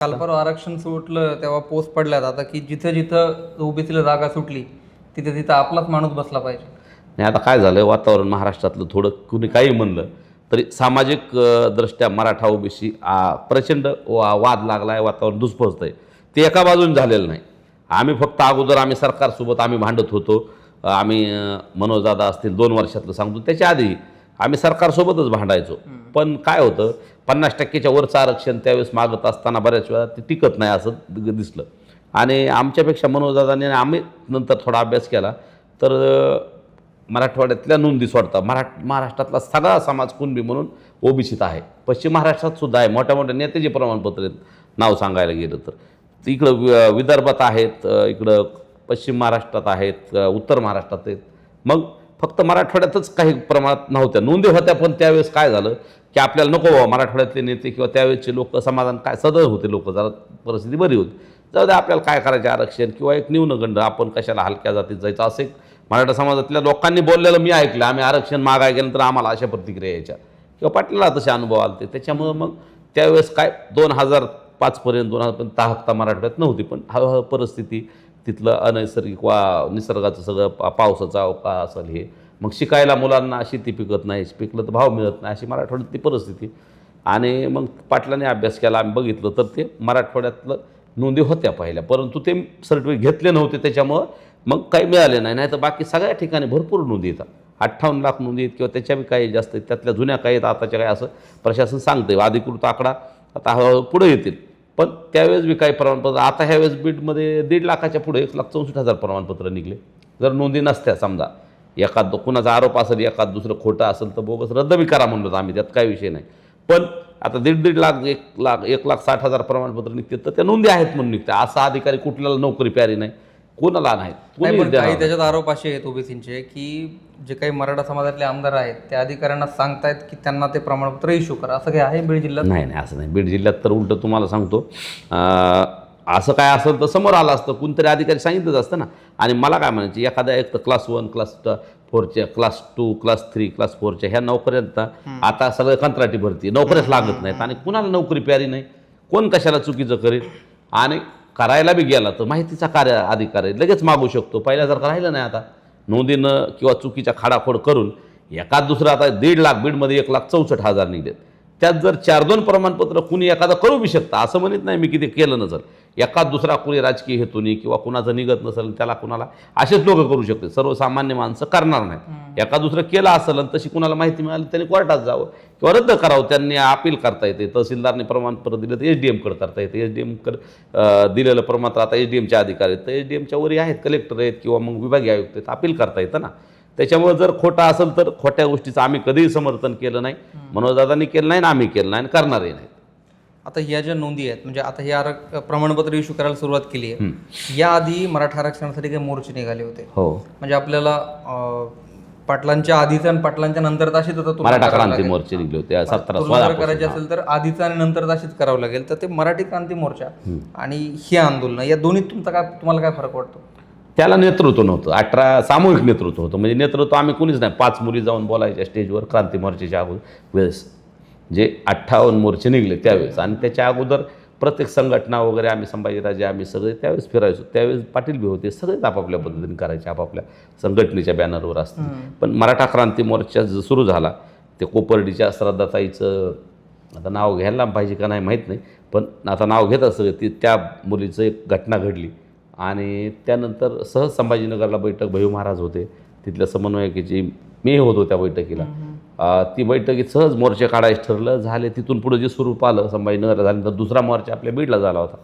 काल आरक्षण सुटलं तेव्हा पोस्ट पडल्यात. आता की जिथं जिथं ओबीसीला जागा सुटली तिथे तिथं आपलाच माणूस बसला पाहिजे. नाही आता काय झालं वातावरण महाराष्ट्रातलं थोडं कुणी काही म्हणलं तरी सामाजिक दृष्ट्या मराठा ओबीसी प्रचंड वा वाद लागला आहे वातावरण दुष्पस्त आहे. ते एका बाजूने झालेलं नाही. आम्ही फक्त अगोदर आम्ही सरकारसोबत आम्ही भांडत होतो. आम्ही मनोजदादा असतील दोन वर्षातलं सांगतो त्याच्या आधी आम्ही सरकारसोबतच भांडायचो. पण काय होतं पन्नास टक्केच्या वरचं आरक्षण त्यावेळेस मागत असताना बऱ्याच वेळा ते टिकत नाही असं दिसलं. आणि आमच्यापेक्षा मनोजदादाने आम्ही नंतर थोडा अभ्यास केला तर मराठवाड्यातल्या नोंदी सोडता मराठ महाराष्ट्रातला सगळा समाज कुणबी म्हणून ओबीसीत आहे. पश्चिम महाराष्ट्रात सुद्धा आहे मोठ्या मोठ्या नेत्याचे प्रमाणपत्र आहेत नाव सांगायला गेलं तर. इकडं वि- विदर्भात आहेत इकडं पश्चिम महाराष्ट्रात आहेत उत्तर महाराष्ट्रात आहेत. मग फक्त मराठवाड्यातच काही प्रमाणात नव्हत्या. नोंदी होत्या पण त्यावेळेस काय झालं की आपल्याला नको बाबा मराठवाड्यातले नेते किंवा त्यावेळेसचे लोक समाधान काय? सदळ होते लोक. जरा परिस्थिती बरी होती. जाऊ द्या आपल्याला काय करायचे? आरक्षण किंवा एक न्यूनगंड आपण कशाला हलक्या जातीत जायचं? असं एक मराठा समाजातल्या लोकांनी बोललेलं मी ऐकलं. आम्ही आरक्षण मागाय गेल्यानंतर आम्हाला अशा प्रतिक्रिया यायच्या. किंवा पाटलाला तसे अनुभव आले त्याच्यामुळं मग त्यावेळेस काय? दोन हजार पाचपर्यंत दोन हजारपर्यंत ताहकता मराठवाड्यात नव्हती. पण हळूहळू परिस्थिती तिथलं अनैसर्गिक वा निसर्गाचं सगळं पा पावसाचा अवकाळ असेल हे. मग शिकायला मुलांना शेती पिकत नाही पिकलं तर भाव मिळत नाही अशी मराठवाड्यातली परिस्थिती. आणि मग पाटलाने अभ्यास केला आम्ही बघितलं तर ते मराठवाड्यातलं नोंदी होत्या पहिल्या परंतु ते सर्टिफिकेट घेतले नव्हते त्याच्यामुळं मग काही मिळाले नाही. नाही तर बाकी सगळ्या ठिकाणी भरपूर नोंदी येतात. अठ्ठावन्न लाख नोंदी आहेत किंवा त्याच्या बी काही जास्त आहेत त्यातल्या जुन्या काही आहेत आताच्या काही असं प्रशासन सांगतं अधिकृत आकडा आता हळूहळू पुढे येतील. पण त्यावेळेस बी काही प्रमाणपत्र आता ह्यावेळेस बीडमध्ये दीड लाखाच्या पुढे एक लाख चौसष्ट हजार प्रमाणपत्र निघले. जर नोंदी नसत्या समजा. एखाद कुणाचा आरोप असेल एखाद दुसरं खोटं असेल तर बोगस रद्द बी करा म्हणलो आम्ही. त्यात काही विषय नाही. पण आता दीड दीड लाख एक लाख एक लाख साठ हजार प्रमाणपत्र निघते तर त्या नोंदी आहेत म्हणून निघते. असा अधिकारी कुठल्याला नोकरी प्यारी नाही. कोणाला नाही नाही पण काही. त्याच्यात आरोप असे आहेत ओबीसीचे की जे काही मराठा समाजातले आमदार आहेत त्या अधिकाऱ्यांना सांगतायत की त्यांना ते प्रमाणपत्र इश्यू करा. असं काही आहे बीड जिल्ह्यात? नाही नाही असं नाही. बीड जिल्ह्यात तर उलटं तुम्हाला सांगतो असं काय असेल तर समोर आलं असतं. कोणतरी अधिकारी सांगितलंच असतं ना. आणि मला काय म्हणायचं एखाद्या एक तर class one class फोरच्या class two class three class फोरच्या ह्या नोकऱ्यांत आता सगळं कंत्राटी भरती. नोकऱ्याच लागत नाहीत. आणि कुणाला नोकरी प्यारी नाही? कोण कशाला चुकीचं करेल? आणि करायला बी गेला तर माहितीचा कार्य अधिकार आहे. लगेच मागू शकतो. पहिल्यासारखं राहिलं नाही आता. नोंदीनं किंवा चुकीच्या खाडाखोड करून एकाच दुसरं आता दीड लाख बीडमध्ये एक लाख चौसष्ट हजार निघलेत. त्यात जर चार दोन प्रमाणपत्र कुणी एखादं करू बी शकतं असं म्हणत नाही मी की ते केलं नसेल. एखाद दुसरा कुणी राजकीय हेतूनी किंवा कुणाचं निघत नसेल त्याला कुणाला असेच लोक करू शकते सर्वसामान्य माणसं करणार नाहीत एखाद दुसरं केलं असेल आणि तशी कुणाला माहिती मिळाली त्यांनी कोर्टात जावं किंवा रद्द करावं त्यांनी अपील करता येते. तहसीलदारने प्रमाणपत्र दिलं तर एच डी एमकडे करता येते. एच डी एमकडे दिलेलं प्रमाणपत्र आता एच डी एमचे अधिकारी आहेत. तर एच डी एमच्या वरी आहेत कलेक्टर आहेत किंवा मग विभागीय आयुक्त आहेत अपील करता येतं ना. त्याच्यामुळे जर खोटा असेल तर खोट्या गोष्टीचं आम्ही कधीही समर्थन केलं नाही. मनोजदादांनी केलं नाही आम्ही केलं नाही आणि करणारही नाही. आता ह्या ज्या नोंदी आहेत म्हणजे आता हे आरक प्रमाणपत्र इश्यू करायला सुरुवात केली आहे. याआधी मराठा आरक्षणासाठी काही मोर्चे निघाले होते. हो. म्हणजे आपल्याला पाटलांच्या आधीचा आणि पाटलांच्या नंतरचा अशीच आता मराठा क्रांती. मोर्चे निघले होते. सतरा करायची असेल तर आधीचा आणि नंतरचा अशीच करावं लागेल. तर ते मराठी क्रांती मोर्चा आणि हे आंदोलन या दोन्हीत तुमचा काय तुम्हाला काय फरक वाटतो? त्याला नेतृत्व नव्हतं. अठरा सामूहिक नेतृत्व होतं. म्हणजे नेतृत्व आम्ही कुणीच नाही. पाच मुली जाऊन बोलायच्या स्टेजवर क्रांती मोर्चाच्या अगोदर वेळेस. जे अठ्ठावन्न मोर्चे निघले त्यावेळेस. आणि त्याच्या अगोदर प्रत्येक संघटना वगैरे आम्ही संभाजीराजे आम्ही सगळे त्यावेळेस फिरायचो. त्यावेळेस पाटील बी होते. सगळेच आपापल्या पद्धतीने करायचे आपापल्या संघटनेच्या बॅनरवर असतील. पण मराठा क्रांती मोर्चा जो सुरू झाला ते कोपर्डीच्या श्रद्धाताईचं आता नाव घ्यायला पाहिजे का नाही माहीत नाही. पण आता नाव घेत असं ती त्या मुलीचं एक घटना घडली. आणि त्यानंतर सहज संभाजीनगरला बैठक भैयू महाराज होते. तिथल्या समन्वयकाची मी होतो त्या बैठकीला. ती बैठकीत सहज मोर्चे काढायचं ठरलं. झाले तिथून पुढे जे स्वरूप आलं संभाजीनगरला झाल्यानंतर दुसरा मोर्चा आपल्या बीडला झाला होता.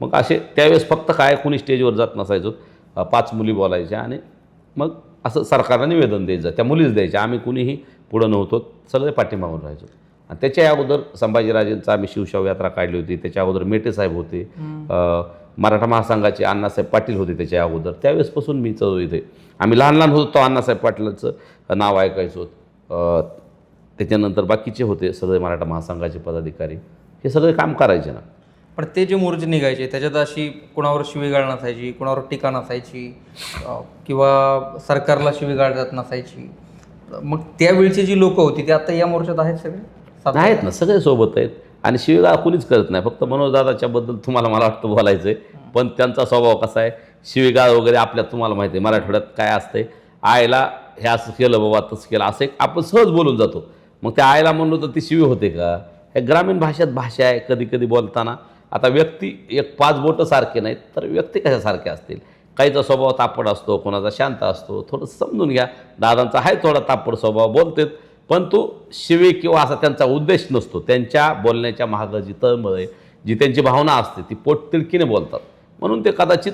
मग असे त्यावेळेस फक्त काय कोणी स्टेजवर जात नसायचो. पाच मुली बोलायच्या आणि मग असं सरकारला निवेदन द्यायचं. त्या मुलीच द्यायच्या. आम्ही कुणीही पुढं नव्हतो. सगळे पाठीमागून राहायचो. आणि त्याच्या अगोदर संभाजीराजेंचा आम्ही शिवशाव यात्रा काढली होती. त्याच्या अगोदर मेटे साहेब होते. मराठा महासंघाचे अण्णासाहेब पाटील होते त्याच्या अगोदर. त्यावेळेसपासून मी चव इथे आम्ही लहान लहान होतो तो अण्णासाहेब पाटलाचं नाव ऐकायचो. त्याच्यानंतर बाकीचे होते सगळे मराठा महासंघाचे पदाधिकारी. हे सगळे काम करायचे ना. पण ते जे मोर्चे निघायचे त्याच्यात अशी कुणावर शिवीगाळ नसायची कुणावर टीका नसायची किंवा सरकारला शिवीगाळ जात नसायची. मग त्यावेळची जी लोक होती ती आता या मोर्चात आहेत सगळे? आहेत ना सगळे सोबत आहेत. आणि शिवीगाळ कुणीच करत नाही. फक्त मनोजदादाच्याबद्दल तुम्हाला मला वाटतं बोलायचं आहे पण त्यांचा स्वभाव कसा आहे? शिवीगाळ वगैरे आपल्या तुम्हाला माहिती आहे. मराठवाड्यात काय असतंय? आईला हे असं केलं बाबा तसं केलं. असं एक आपण सहज बोलून जातो. मग त्या आईला म्हणलो तर ती शिवी होते का? हे ग्रामीण भाषेत भाषा आहे कधी कधी बोलताना. आता व्यक्ती एक पाच बोटं सारखे नाहीत तर व्यक्ती कशासारखे असतील? काहीचा स्वभाव तापड असतो कोणाचा शांत असतो. थोडं समजून घ्या. दादांचा आहे थोडा तापड स्वभाव बोलतेत. पण तो शिवे किंवा असा त्यांचा उद्देश नसतो. त्यांच्या बोलण्याच्या मागं जी तळमळ आहे जी त्यांची भावना असते ती पोटतिडकीने बोलतात. म्हणून ते कदाचित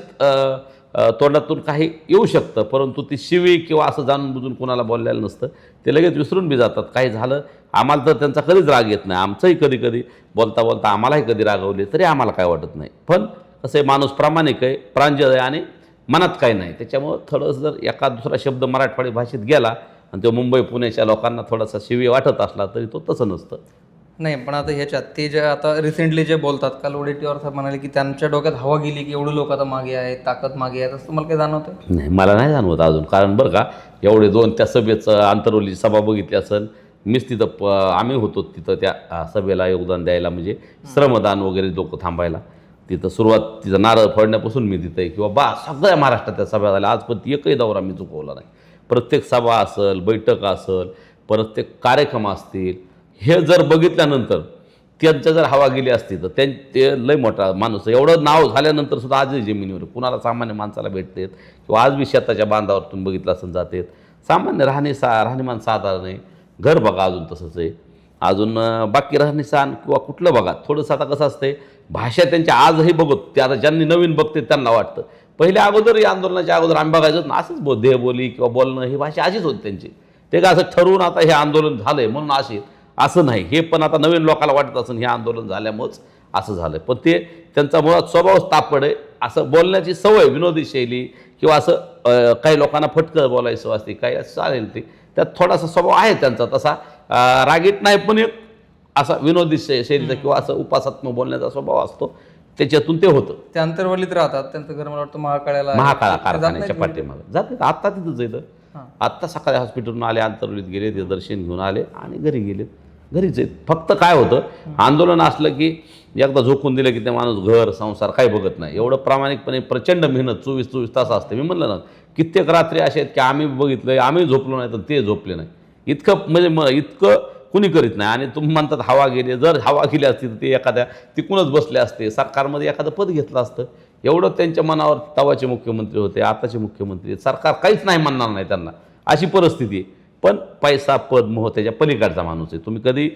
तोंडातून काही येऊ शकतं परंतु ती शिवी किंवा असं जाणून बुजून कोणाला बोललेलं नसतं. ते लगेच विसरून बी जातात. काही झालं आम्हाला तर त्यांचा कधीच राग येत नाही. आमचंही कधी कधी बोलता बोलता आम्हालाही कधी रागवले तरी आम्हाला काय वाटत नाही. पण कसं आहे माणूस प्रामाणिक आहे प्रांजळ आहे आणि मनात काही नाही. त्याच्यामुळं थोडंसं जर एका दुसरा शब्द मराठवाडी भाषेत गेला आणि तो मुंबई पुण्याच्या लोकांना थोडासा शिवी वाटत असला तरी तो तसं नसतं. नाही पण आता ह्याच्यात ते जे आता रिसेंटली जे बोलतात काल ओडेटीवर साहेब म्हणाले की त्यांच्या डोक्यात हवा गेली की एवढे लोक आता मागे आहेत ताकद मागे आहेत असं तुम्हाला काय जाणवतं नाही मला नाही जाणवत अजून. कारण बरं का एवढे दोन त्या सभेचं आंतरवली सभा बघितली असेल मीच तिथं प आम्ही होतो तिथं त्या सभेला योगदान द्यायला म्हणजे श्रमदान वगैरे लोक थांबायला. तिथं सुरुवात तिथं नारळ फोडण्यापासून मी तिथं आहे. किंवा बा सगळ्या महाराष्ट्रात त्या सभा झाल्या. आजपर्यंत एकही दौरा मी चुकवला नाही. प्रत्येक सभा असेल बैठक असेल प्रत्येक कार्यक्रम असतील हे जर बघितल्यानंतर त्यांच्या जर हवा गेली असती तर त्यां ते लय मोठा माणूस एवढं नाव झाल्यानंतर सुद्धा आजही जमिनीवर कुणाला सामान्य माणसाला भेटतेत किंवा आज बी शेताच्या बांधावर तुम्ही बघितलं असं जातात. सामान्य राहणे सा राहणीमान साधारण आहे. घर बघा अजून तसंच आहे. अजून बाकी राहणीसान किंवा कुठलं बघा. थोडंसं आता कसं असतंय भाषा त्यांच्या आजही बघत ते आता ज्यांनी नवीन बघते त्यांना वाटतं. पहिले अगोदर या आंदोलनाच्या अगोदर आम्ही बघायचो ना असंच बो देहबोली किंवा बोलणं ही भाषा अशीच होती त्यांची. ते काय असं ठरवून आता हे आंदोलन झालं आहे म्हणून असे असं नाही. हे पण आता नवीन लोकांना वाटत असून हे आंदोलन झाल्यामुळंच असं झालं पण ते त्यांचा मुळात स्वभावच तापड आहे. असं बोलण्याची सवय विनोदी शैली किंवा असं काही लोकांना फटकं बोलायचं असते काही असं चालेल ते. त्यात थोडासा स्वभाव आहे त्यांचा तसा. रागीट नाही पण एक असा विनोदी शै शैलीचा किंवा असं उपासात्मक बोलण्याचा स्वभाव असतो. त्याच्यातून ते होतं. ते अंतरवलीत राहतात त्यांचं घर मला वाटतं महाकाळ्याला. महाकाळा कारखान्याच्या नाहीत पाठीमागं. जाते आत्ता तिथंच येतं. आत्ता सकाळी हॉस्पिटलून आले अंतर्वलीत गेले ते दर्शन घेऊन आले आणि घरी गेले घरीच आहेत. फक्त काय होतं आंदोलन असलं की एकदा झोकून दिलं की ते माणूस घर संसार काही बघत नाही. एवढं प्रामाणिकपणे प्रचंड मेहनत चोवीस चोवीस तास असते. मी म्हणलं ना कित्येक रात्री असे आहेत की आम्ही बघितलं आम्ही झोपलो नाही तर ते झोपले नाही. इतकं म्हणजे मग इतकं कुणी करीत नाही. आणि तुम्ही म्हणतात हवा गेली जर हवा गेली असती तर ते एखाद्या तिकूनच बसले असते. सरकारमध्ये एखादं पद घेतलं असतं. एवढं त्यांच्या मनावर तवाचे मुख्यमंत्री होते आताचे मुख्यमंत्री सरकार काहीच नाही म्हणणार नाही त्यांना. अशी परिस्थिती आहे. पण पैसा पद मोह त्याच्या पलीकडचा माणूस आहे. तुम्ही कधी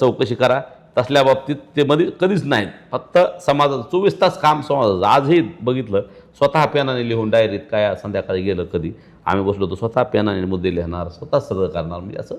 चौकशी करा. तसल्या बाबतीत ते मध्ये कधीच नाहीत फक्त समाजाचं चोवीस तास काम समाजाचं. आजही बघितलं स्वतः पेनाने लिहून डायरीत काय संध्याकाळी गेलं कधी. आम्ही बसलो तर स्वतः पेनाने मुद्दे लिहिणार स्वतः सगळं करणार. म्हणजे असं